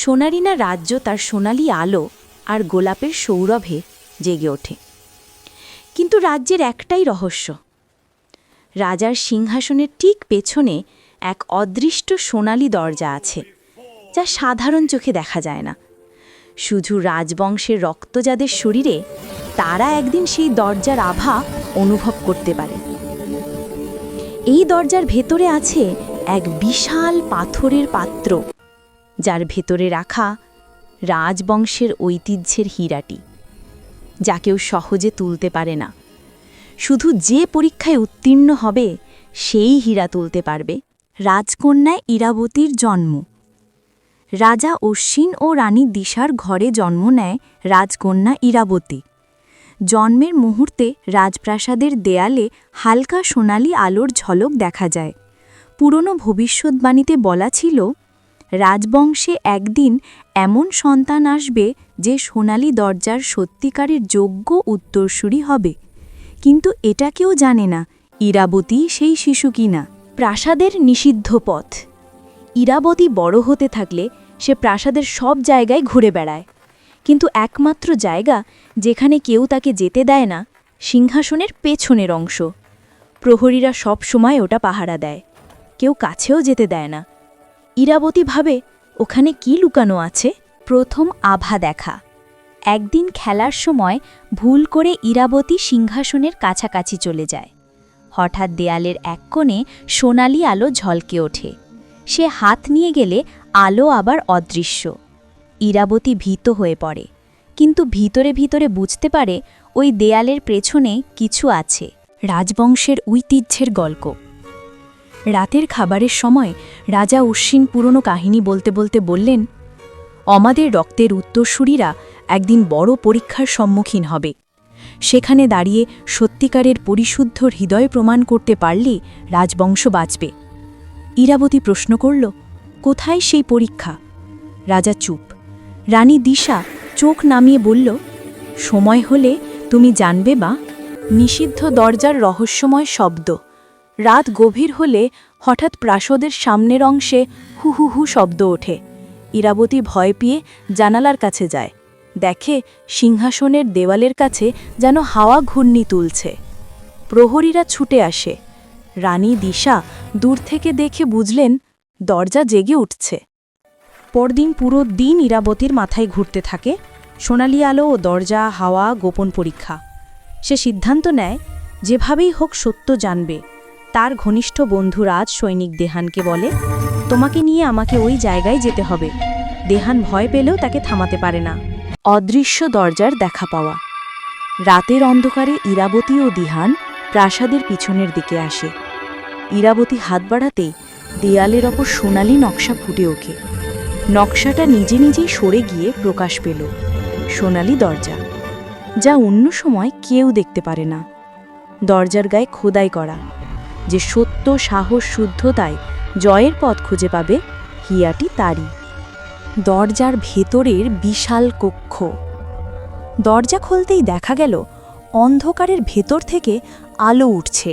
সোনারিনা রাজ্য তার সোনালি আলো আর গোলাপের সৌরভে জেগে ওঠে। কিন্তু রাজ্যের একটাই রহস্য। রাজার সিংহাসনের ঠিক পেছনে এক অদৃষ্ট সোনালি দরজা আছে, যা সাধারণ চোখে দেখা যায় না। শুধু রাজবংশের রক্ত যাদের শরীরে তারা একদিন সেই দরজার আভা অনুভব করতে পারে। এই দরজার ভেতরে আছে এক বিশাল পাথরের পাত্র। যার ভেতরে রাখা রাজবংশের ঐতিহ্যের হীরাটি, যা কেউ সহজে তুলতে পারে না। শুধু যে পরীক্ষায় উত্তীর্ণ হবে, সেই হীরা তুলতে পারবে। রাজকন্যায় ইরাবতীর জন্ম। রাজা অশ্বিন ও রানী দিশার ঘরে জন্ম নেয় রাজকন্যা ইরাবতী। জন্মের মুহূর্তে রাজপ্রাসাদের দেয়ালে হালকা সোনালি আলোর ঝলক দেখা যায়। পুরনো ভবিষ্যৎবাণীতে বলা ছিল রাজবংশে একদিন এমন সন্তান আসবে যে সোনালি দরজার সত্যিকারের যোগ্য উত্তরসূরি হবে। কিন্তু এটা কেউ জানে না, ইরাবতী সেই শিশু কিনা। প্রাসাদের নিষিদ্ধ পথ। ইরাবতী বড় হতে থাকলে সে প্রাসাদের সব জায়গায় ঘুরে বেড়ায়। কিন্তু একমাত্র জায়গা যেখানে কেউ তাকে যেতে দেয় না, সিংহাসনের পেছনের অংশ। প্রহরীরা সব সময় ওটা পাহারা দেয়। কেউ কাছেও যেতে দেয় না। ইরাবতী ভাবে ওখানে কি লুকানো আছে? প্রথম আভা দেখা। একদিন খেলার সময় ভুল করে ইরাবতী সিংহাসনের কাছাকাছি চলে যায়। হঠাৎ দেয়ালের এক কোণে সোনালি আলো ঝলকে ওঠে। সে হাত নিয়ে গেলে আলো আবার অদৃশ্য। ইরাবতী ভীত হয়ে পড়ে। কিন্তু ভিতরে ভিতরে বুঝতে পারে ওই দেয়ালের পেছনে কিছু আছে। রাজবংশের ঐতিহ্যের গল্প। রাতের খাবারের সময় রাজা অশ্বিন পুরনো কাহিনী বলতে বলতে বললেন আমাদের রক্তের উত্তরসূরিরা একদিন বড় পরীক্ষার সম্মুখীন হবে। সেখানে দাঁড়িয়ে সত্যিকারের পরিশুদ্ধ হৃদয় প্রমাণ করতে পারলেই রাজবংশ বাঁচবে। ইরাবতী প্রশ্ন করল, কোথায় সেই পরীক্ষা? রাজা চুপ। রানী দিশা চোখ নামিয়ে বলল, সময় হলে তুমি জানবে বা নিষিদ্ধ দরজার রহস্যময় শব্দ। রাত গভীর হলে হঠাৎ প্রাসদের সামনের অংশে হু হু হু শব্দ ওঠে। ইরাবতী ভয় পেয়ে জানালার কাছে যায়। দেখে সিংহাসনের দেওয়ালের কাছে যেন হাওয়া ঘূর্ণি তুলছে। প্রহরীরা ছুটে আসে। রানী দিশা দূর থেকে দেখে বুঝলেন, দরজা জেগে উঠছে। পরদিন পুরো দিন ইরাবতীর মাথায় ঘুরতে থাকে। সোনালি আলো ও দরজা, হাওয়া, গোপন পরীক্ষা। সে সিদ্ধান্ত নেয়, যেভাবেই হোক সত্য জানবে। তার ঘনিষ্ঠ বন্ধু রাজ সৈনিক দেহানকে বলে, তোমাকে নিয়ে আমাকে ওই জায়গায় যেতে হবে দেহান ভয় পেলেও তাকে থামাতে পারে না। অদৃশ্য দরজার দেখা পাওয়া। রাতের অন্ধকারে ইরাবতী ও দিহান প্রাসাদের পিছনের দিকে আসে। ইরাবতী হাত বাড়াতেই দেয়ালের ওপর সোনালি নকশা ফুটে ওঠে। নকশাটা নিজে নিজেই সরে গিয়ে প্রকাশ পেল। সোনালি দরজা, যা অন্য সময় কেউ দেখতে পারে না। দরজার গায়ে খোদাই করা। যে সত্য, সাহস, শুদ্ধতায় জয়ের পথ খুঁজে পাবে হিয়াটি তারই। দরজার ভেতরের বিশাল কক্ষ। দরজা খুলতেই দেখা গেল, অন্ধকারের ভেতর থেকে আলো উঠছে,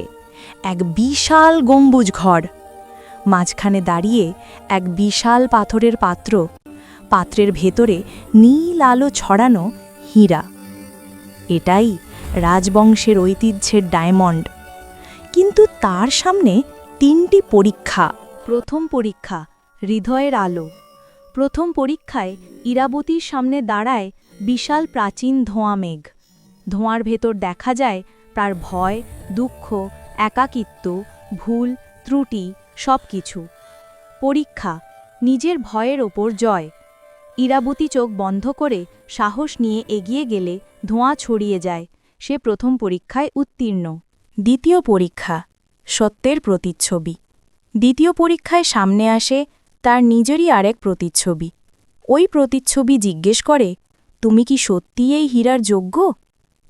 এক বিশাল গম্বুজ ঘর। মাঝখানে দাঁড়িয়ে এক বিশাল পাথরের পাত্র, পাত্রের ভেতরে নীল আলো ছড়ানো হীরা। এটাই রাজবংশের ঐতিহ্যের ডায়মন্ড। কিন্তু তার সামনে তিনটি পরীক্ষা। প্রথম পরীক্ষা, হৃদয়ের আলো। প্রথম পরীক্ষায় ইরাবতীর সামনে দাঁড়ায় বিশাল প্রাচীন ধোঁয়া মেঘ। ধোঁয়ার ভেতর দেখা যায় তার ভয়, দুঃখ, একাকিত্ব, ভুল, ত্রুটি সব কিছু পরীক্ষা, নিজের ভয়ের ওপর জয়। ইরাবতী চোখ বন্ধ করে সাহস নিয়ে এগিয়ে গেলে ধোঁয়া ছড়িয়ে যায়। সে প্রথম পরীক্ষায় উত্তীর্ণ। দ্বিতীয় পরীক্ষা, সত্যের প্রতিচ্ছবি। দ্বিতীয় পরীক্ষায় সামনে আসে তার নিজেরই আরেক প্রতিচ্ছবি। ওই প্রতিচ্ছবি জিজ্ঞেস করে, তুমি কি সত্যিই এই হীরার যোগ্য?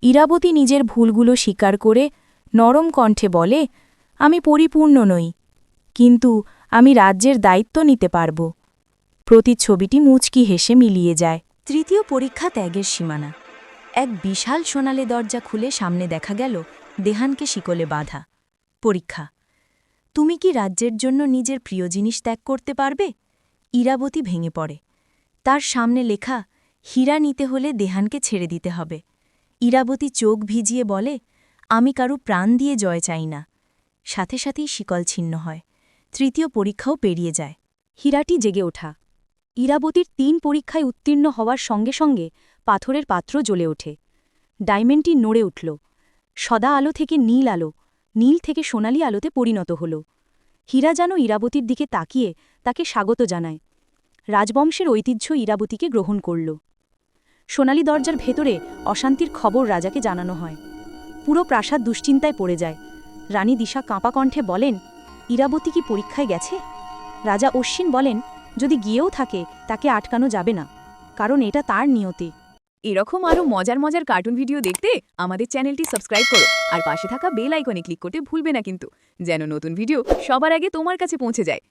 ইরাবতী নিজের ভুলগুলো স্বীকার করে নরম কণ্ঠে বলে, আমি পরিপূর্ণ নই, কিন্তু আমি রাজ্যের দায়িত্ব নিতে পারব। প্রতিচ্ছবিটি মুচকি হেসে মিলিয়ে যায়। তৃতীয় পরীক্ষা ত্যাগের সীমানা। এক বিশাল সোনালে দরজা খুলে সামনে দেখা গেল দেহানকে শিকলে বাঁধা। পরীক্ষা। তুমি কি রাজ্যের জন্য নিজের প্রিয় জিনিস ত্যাগ করতে পারবে? ইরাবতী ভেঙে পড়ে। তার সামনে লেখা, হীরা নিতে হলে দেহানকে ছেড়ে দিতে হবে। ইরাবতী চোখ ভিজিয়ে বলে, আমি কারু প্রাণ দিয়ে জয় চাই না। সাথে সাথেই শিকল ছিন্ন হয়। তৃতীয় পরীক্ষাও পেরিয়ে যায়। হীরাটি জেগে ওঠা। ইরাবতীর তিন পরীক্ষায় উত্তীর্ণ হওয়ার সঙ্গে সঙ্গে পাথরের পাত্র জ্বলে ওঠে। ডায়মন্ডটি নড়ে উঠল। সদা আলো থেকে নীল আলো, নীল থেকে সোনালি আলোতে পরিণত হল। হীরা যেন ইরাবতীর দিকে তাকিয়ে তাকে স্বাগত জানায়। রাজবংশের ঐতিহ্য ইরাবতীকে গ্রহণ করল। সোনালি দরজার ভেতরে অশান্তির খবর রাজাকে জানানো হয়। পুরো প্রাসাদ দুশ্চিন্তায় পড়ে যায়। রানী দিশা কাঁপা কণ্ঠে বলেন, ইরাবতী কি পরীক্ষায় গেছে? রাজা অশ্বিন বলেন, যদি গিয়েও থাকে, তাকে আটকানো যাবে না, কারণ এটা তার নিয়তি। এরকম আরও মজার মজার কার্টুন ভিডিও দেখতে আমাদের চ্যানেলটি সাবস্ক্রাইব করো আর পাশে থাকা বেল আইকনে ক্লিক করতে ভুলবে না কিন্তু। যেন নতুন ভিডিও সবার আগে তোমার কাছে পৌঁছে যায়।